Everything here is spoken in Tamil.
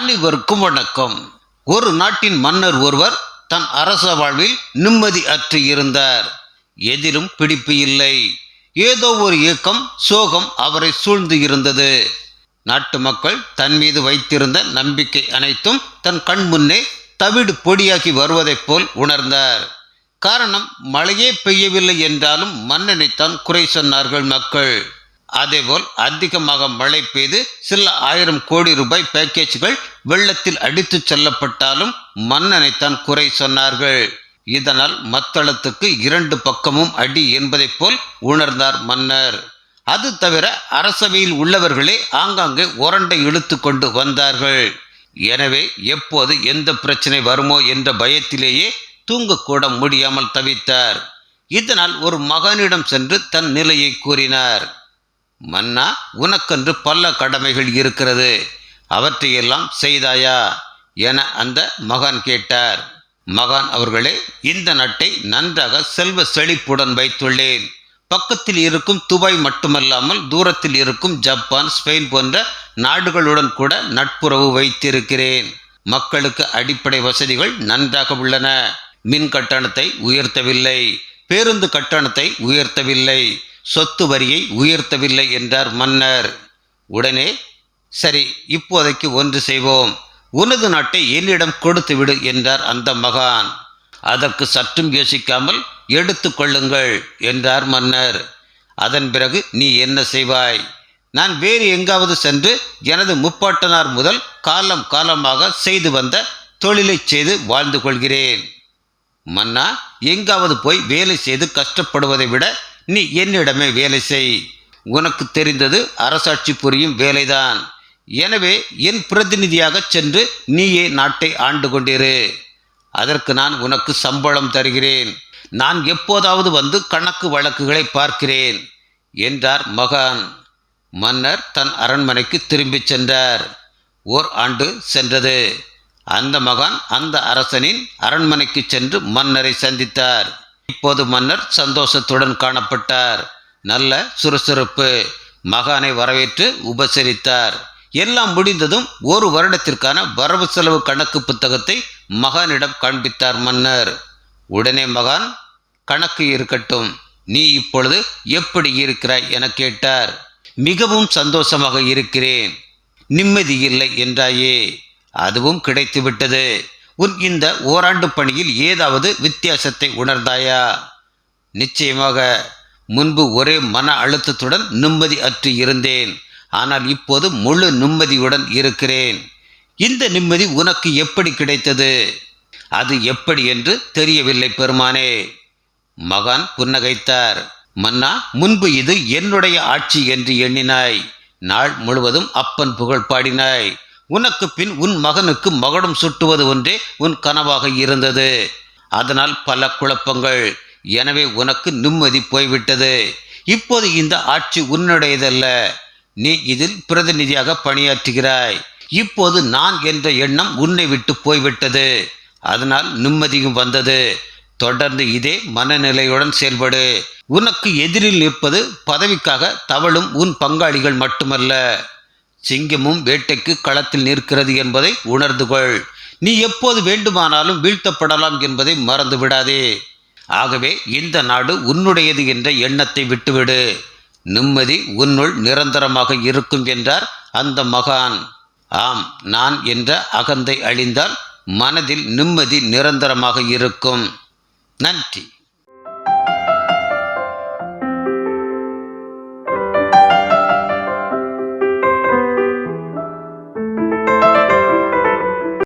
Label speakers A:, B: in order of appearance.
A: அனைவருக்கும் வணக்கம். ஒரு நாட்டின் மன்னர் ஒருவர் தன் அரச வாழ்வில் நிம்மதி அற்று இருந்தார். எதிலும் பிடிப்பு இல்லை. ஏதோ ஒரு இயக்கம் சோகம் அவரை சூழ்ந்து இருந்தது. நாட்டு மக்கள் தன் மீது வைத்திருந்த நம்பிக்கை அனைத்தும் தன் கண் முன்னே தவிடு பொடியாகி வருவதைப் போல் உணர்ந்தார். காரணம் மழையே பெய்யவில்லை என்றாலும் மன்னனைத்தான் குறை சொன்னார்கள் மக்கள். அதேபோல் அதிகமாக மழை பெய்து சில ஆயிரம் கோடி ரூபாய் பேக்கேஜ்கள் வெள்ளத்தில் அடித்துச் செல்லப்பட்டாலும் மன்னனைத்தான் குறை சொன்னார்கள். இதனால் மத்தளத்துக்கு இரண்டு பக்கமும் அடி என்பதைப் போல் உணர்ந்தார் மன்னர். அது தவிர அரசவையில் உள்ளவர்களே ஆங்காங்கே உரண்டை இழுத்து கொண்டு வந்தார்கள். எனவே எப்போது எந்த பிரச்சனை வருமோ என்ற பயத்திலேயே தூங்கக்கூட முடியாமல் தவித்தார். இதனால் ஒரு மகனிடம் சென்று தன் நிலையை கூறினார். மன்னா உனக்கென்று பல கடமைகள் இருக்கிறது. அவற்றையெல்லாம் செய்தாயா? என அந்த மகான் கேட்டார். மகான் அவர்களே இந்த நட்டை நன்றாக செல்வ செழிப்புடன் வைத்துள்ளேன். பக்கத்தில் இருக்கும் துபாய் மட்டுமல்லாமல் தூரத்தில் இருக்கும் ஜப்பான் ஸ்பெயின் போன்ற நாடுகளுடன் கூட நட்புறவு வைத்திருக்கிறேன். மக்களுக்கு அடிப்படை வசதிகள் நன்றாக உள்ளன. மின் கட்டணத்தை உயர்த்தவில்லை. பேருந்து கட்டணத்தை உயர்த்தவில்லை. சொத்து வரியை உயர்த்தவில்லை என்றார் மன்னர். உடனே சரி இப்போதைக்கு ஒன்று செய்வோம். உனது நாட்டை என்னிடம் கொடுத்து விடு என்றார் அந்த மகான். அதற்கு சற்றும் யோசிக்காமல் எடுத்து கொள்ளுங்கள் என்றார் மன்னர். அதன் பிறகு நீ என்ன செய்வாய்? நான் வேறு எங்காவது சென்று எனது முப்பாட்டனார் முதல் காலம் காலமாக செய்து வந்த தொழிலை செய்து வாழ்ந்து கொள்கிறேன். மன்னா எங்காவது போய் வேலை செய்து கஷ்டப்படுவதை விட நீ என்னிடமே வேலை செய். உனக்கு தெரிந்தது அரசாட்சி புரியும் வேலைதான். எனவே என் பிரதிநிதியாக சென்று நீயே நாட்டை ஆண்டு கொண்டிரு. அதற்கு நான் உனக்கு சம்பளம் தருகிறேன். நான் எப்போதாவது வந்து கணக்கு வழக்குகளை பார்க்கிறேன் என்றார் மகான். மன்னர் தன் அரண்மனைக்கு திரும்பிச் சென்றார். ஓர் ஆண்டு சென்றது. அந்த மகான் அந்த அரசனின் அரண்மனைக்கு சென்று மன்னரை சந்தித்தார். இப்போது மன்னர் சந்தோஷத்துடன் காணப்பட்டார். நல்ல சுறுசுறுப்பு. மகானை வரவேற்று உபசரித்தார். எல்லாம் முடிந்ததும் ஒரு வருடத்திற்கான வரவு செலவு கணக்கு புத்தகத்தை மகானிடம் காண்பித்தார் மன்னர். உடனே மகான் கணக்கு இருக்கட்டும். நீ இப்பொழுது எப்படி இருக்கிறாய்? என கேட்டார். மிகவும் சந்தோஷமாக இருக்கிறேன். நிம்மதி இல்லை என்றாயே. அதுவும் கிடைத்துவிட்டது. உன் இந்த ஓராண்டு பணியில் ஏதாவது வித்தியாசத்தை உணர்ந்தாயா? நிச்சயமாக முன்பு ஒரே மன அழுத்தத்துடன் நிம்மதி அற்று இருந்தேன். ஆனால் இப்போது முழு நிம்மதியுடன் இருக்கிறேன். இந்த நிம்மதி உனக்கு எப்படி கிடைத்தது? அது எப்படி என்று தெரியவில்லை பெருமானே. மகான் புன்னகைத்தார். மன்னா முன்பு இது என்னுடைய ஆட்சி என்று எண்ணினாய். நாள் முழுவதும் அப்பன் புகழ் பாடினாய். உனக்கு பின் உன் மகனுக்கு மகடம் சுட்டுவது ஒன்றே உன் கனவாக இருந்தது. அதனால் பல குழப்பங்கள். எனவே உனக்கு நிம்மதி போய்விட்டது. இப்போது இந்த ஆட்சி உன்னுடையதல்ல. நீ இதில் பிரதிநிதியாக பணியாற்றுகிறாய். இப்போது நான் என்ற எண்ணம் உன்னை விட்டு போய்விட்டது. அதனால் நிம்மதியும் வந்தது. தொடர்ந்து இதே மனநிலையுடன் செயல்படு. உனக்கு எதிரில் நிற்பது பதவிக்காக தவழும் உன் பங்காளிகள் மட்டுமல்ல. சிங்கமும் வேட்டைக்கு களத்தில் நிற்கிறது என்பதை உணர்ந்து கொள் நீ எப்போது வேண்டுமானாலும் வீழ்த்தப்படலாம் என்பதை மறந்து விடாதே ஆகவே இந்த நாடு உன்னுடையது என்ற எண்ணத்தை விட்டுவிடு. நிம்மதி உன்னுள் நிரந்தரமாக இருக்கும் என்றார் அந்த மகான். ஆம் நான் என்ற அகந்தை அழிந்தால் மனதில் நிம்மதி நிரந்தரமாக இருக்கும். நன்றி.